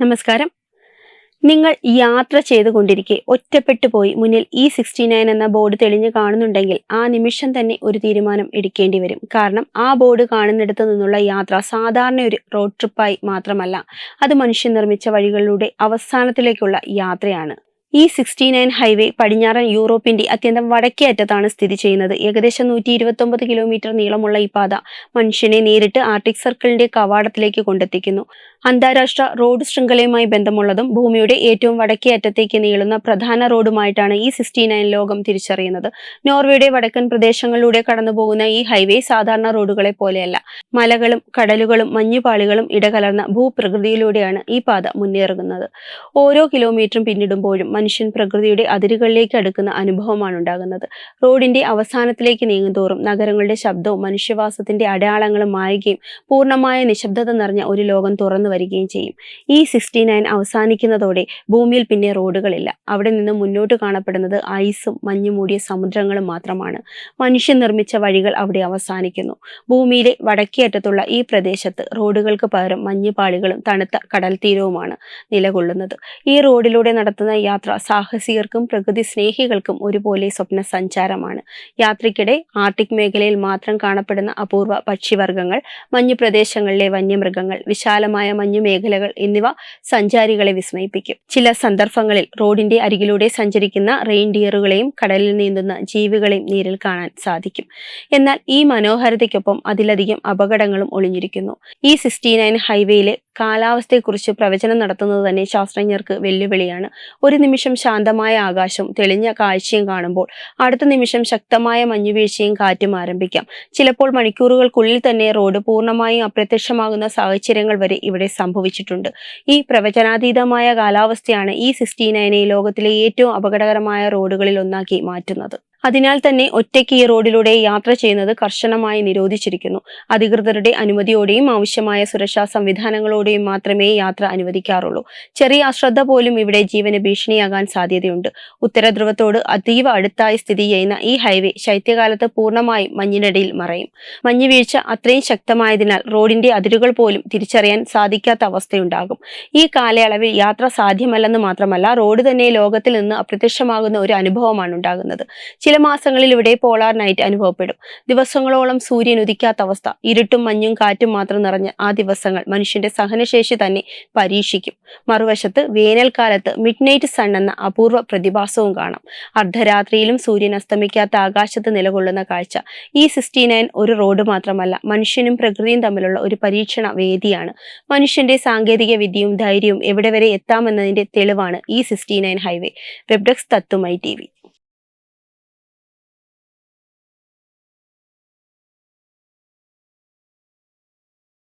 നമസ്കാരം. നിങ്ങൾ യാത്ര ചെയ്തുകൊണ്ടിരിക്കെ ഒറ്റപ്പെട്ടു പോയി മുന്നിൽ ഇ സിക്സ്റ്റി നയൻ എന്ന ബോർഡ് തെളിഞ്ഞു കാണുന്നുണ്ടെങ്കിൽ ആ നിമിഷം തന്നെ ഒരു തീരുമാനം എടുക്കേണ്ടി വരും. കാരണം ആ ബോർഡ് കാണുന്നിടത്തു നിന്നുള്ള യാത്ര സാധാരണ ഒരു റോഡ് ട്രിപ്പായി മാത്രമല്ല അത് മനുഷ്യൻ നിർമ്മിച്ച വഴികളിലൂടെ അവസാനത്തിലേക്കുള്ള യാത്രയാണ്. ഈ സിക്സ്റ്റി നയൻ ഹൈവേ പടിഞ്ഞാറൻ യൂറോപ്പിന്റെ അത്യന്തം വടക്കേ അറ്റത്താണ് സ്ഥിതി ചെയ്യുന്നത്. ഏകദേശം നൂറ്റി ഇരുപത്തൊമ്പത് കിലോമീറ്റർ നീളമുള്ള ഈ പാത മനുഷ്യനെ നേരിട്ട് ആർട്ടിക് സർക്കിളിന്റെ കവാടത്തിലേക്ക് കൊണ്ടെത്തിക്കുന്നു. അന്താരാഷ്ട്ര റോഡ് ശൃംഖലയുമായി ബന്ധമുള്ളതും ഭൂമിയുടെ ഏറ്റവും വടക്കേ അറ്റത്തേക്ക് നീളുന്ന പ്രധാന റോഡുമായിട്ടാണ് ഈ സിക്സ്റ്റി നയൻ ലോകം തിരിച്ചറിയുന്നത്. നോർവേയുടെ വടക്കൻ പ്രദേശങ്ങളിലൂടെ കടന്നുപോകുന്ന ഈ ഹൈവേ സാധാരണ റോഡുകളെ പോലെയല്ല. മലകളും കടലുകളും മഞ്ഞുപാളികളും ഇടകലർന്ന ഭൂപ്രകൃതിയിലൂടെയാണ് ഈ പാത മുന്നേറുന്നത്. ഓരോ കിലോമീറ്ററും പിന്നിടുമ്പോഴും മനുഷ്യൻ പ്രകൃതിയുടെ അതിരുകളിലേക്ക് അടുക്കുന്ന അനുഭവമാണ് ഉണ്ടാകുന്നത്. റോഡിന്റെ അവസാനത്തിലേക്ക് നീങ്ങുന്തോറും നഗരങ്ങളുടെ ശബ്ദവും മനുഷ്യവാസത്തിന്റെ അടയാളങ്ങളും മായുകയും പൂർണമായ നിശബ്ദത നിറഞ്ഞ ഒരു ലോകം തുറന്നു വരികയും ചെയ്യും. ഈ സിക്സ്റ്റി നയൻ അവസാനിക്കുന്നതോടെ ഭൂമിയിൽ പിന്നെ റോഡുകളില്ല. അവിടെ നിന്ന് മുന്നോട്ട് കാണപ്പെടുന്നത് ഐസും മഞ്ഞു മൂടിയ സമുദ്രങ്ങളും മാത്രമാണ്. മനുഷ്യൻ നിർമ്മിച്ച വഴികൾ അവിടെ അവസാനിക്കുന്നു. ഭൂമിയിലെ വടക്കേ അറ്റത്തുള്ള ഈ പ്രദേശത്ത് റോഡുകൾക്ക് പകരം മഞ്ഞുപാളികളും തണുത്ത കടൽ തീരവുമാണ് നിലകൊള്ളുന്നത്. ഈ റോഡിലൂടെ നടത്തുന്ന യാത്ര സാഹസികർക്കും പ്രകൃതി സ്നേഹികൾക്കും ഒരുപോലെ സ്വപ്ന സഞ്ചാരമാണ് യാത്രയ്ക്കിടെ ആർട്ടിക് മേഖലയിൽ മാത്രം കാണപ്പെടുന്ന അപൂർവ പക്ഷിവർഗങ്ങൾ മഞ്ഞു പ്രദേശങ്ങളിലെ വന്യമൃഗങ്ങൾ വിശാലമായ മഞ്ഞു മേഖലകൾ എന്നിവ സഞ്ചാരികളെ വിസ്മയിപ്പിക്കും. ചില സന്ദർഭങ്ങളിൽ റോഡിന്റെ അരികിലൂടെ സഞ്ചരിക്കുന്ന റെയിൻഡിയറുകളെയും കടലിൽ നീന്തുന്ന ജീവികളെയും നേരിൽ കാണാൻ സാധിക്കും. എന്നാൽ ഈ മനോഹാരിതയ്ക്കൊപ്പം അതിലധികം അപകടങ്ങളും ഒളിഞ്ഞിരിക്കുന്നു. ഈ സിക്സ്റ്റി നയൻ ഹൈവേയിലെ കാലാവസ്ഥയെക്കുറിച്ച് പ്രവചനം നടത്തുന്നത് തന്നെ ശാസ്ത്രജ്ഞർക്ക് വെല്ലുവിളിയാണ്. ഒരു നിമിഷം ശാന്തമായ ആകാശം തെളിഞ്ഞ കാഴ്ചയും കാണുമ്പോൾ അടുത്ത നിമിഷം ശക്തമായ മഞ്ഞുവീഴ്ചയും കാറ്റും ആരംഭിക്കാം. ചിലപ്പോൾ മണിക്കൂറുകൾക്കുള്ളിൽ തന്നെ റോഡ് പൂർണമായും അപ്രത്യക്ഷമാകുന്ന സാഹചര്യങ്ങൾ വരെ ഇവിടെ സംഭവിച്ചിട്ടുണ്ട്. ഈ പ്രവചനാതീതമായ കാലാവസ്ഥയാണ് ഈ സിക്സ്റ്റി നയനെ ലോകത്തിലെ ഏറ്റവും അപകടകരമായ റോഡുകളിൽ ഒന്നാക്കി മാറ്റുന്നത്. അതിനാൽ തന്നെ ഒറ്റയ്ക്ക് ഈ റോഡിലൂടെ യാത്ര ചെയ്യുന്നത് കർശനമായി നിരോധിച്ചിരിക്കുന്നു. അധികൃതരുടെ അനുമതിയോടെയും ആവശ്യമായ സുരക്ഷാ സംവിധാനങ്ങളോടെയും മാത്രമേ യാത്ര അനുവദിക്കാറുള്ളൂ. ചെറിയ അശ്രദ്ധ പോലും ഇവിടെ ജീവന് ഭീഷണിയാകാൻ സാധ്യതയുണ്ട്. ഉത്തരധ്രുവത്തോട് അതീവ അടുത്തായി സ്ഥിതി ചെയ്യുന്ന ഈ ഹൈവേ ശൈത്യകാലത്ത് പൂർണമായും മഞ്ഞിനടിയിൽ മറയും. മഞ്ഞ് വീഴ്ച അത്രയും ശക്തമായതിനാൽ റോഡിന്റെ അതിരുകൾ പോലും തിരിച്ചറിയാൻ സാധിക്കാത്ത അവസ്ഥയുണ്ടാകും. ഈ കാലയളവിൽ യാത്ര സാധ്യമല്ലെന്ന് മാത്രമല്ല റോഡ് തന്നെ ലോകത്തിൽ നിന്ന് അപ്രത്യക്ഷമാകുന്ന ഒരു അനുഭവമാണ് ഉണ്ടാകുന്നത്. ചില മാസങ്ങളിൽ ഇവിടെ പോളാർ നൈറ്റ് അനുഭവപ്പെടും. ദിവസങ്ങളോളം സൂര്യൻ ഉദിക്കാത്ത അവസ്ഥ. ഇരുട്ടും മഞ്ഞും കാറ്റും മാത്രം നിറഞ്ഞ ആ ദിവസങ്ങൾ മനുഷ്യന്റെ സഹനശേഷി തന്നെ പരീക്ഷിക്കും. മറുവശത്ത് വേനൽക്കാലത്ത് മിഡ് നൈറ്റ് സൺ എന്ന അപൂർവ പ്രതിഭാസവും കാണാം. അർദ്ധരാത്രിയിലും സൂര്യൻ അസ്തമിക്കാത്ത ആകാശത്ത് നിലകൊള്ളുന്ന കാഴ്ച. ഈ സിക്സ്റ്റി നയൻ ഒരു റോഡ് മാത്രമല്ല മനുഷ്യനും പ്രകൃതിയും തമ്മിലുള്ള ഒരു പരീക്ഷണ വേദിയാണ്. മനുഷ്യന്റെ സാങ്കേതിക വിദ്യയും ധൈര്യവും എവിടെ വരെ എത്താമെന്നതിന്റെ തെളിവാണ് ഈ sixty nine highway. Web desk തത്തുമായി T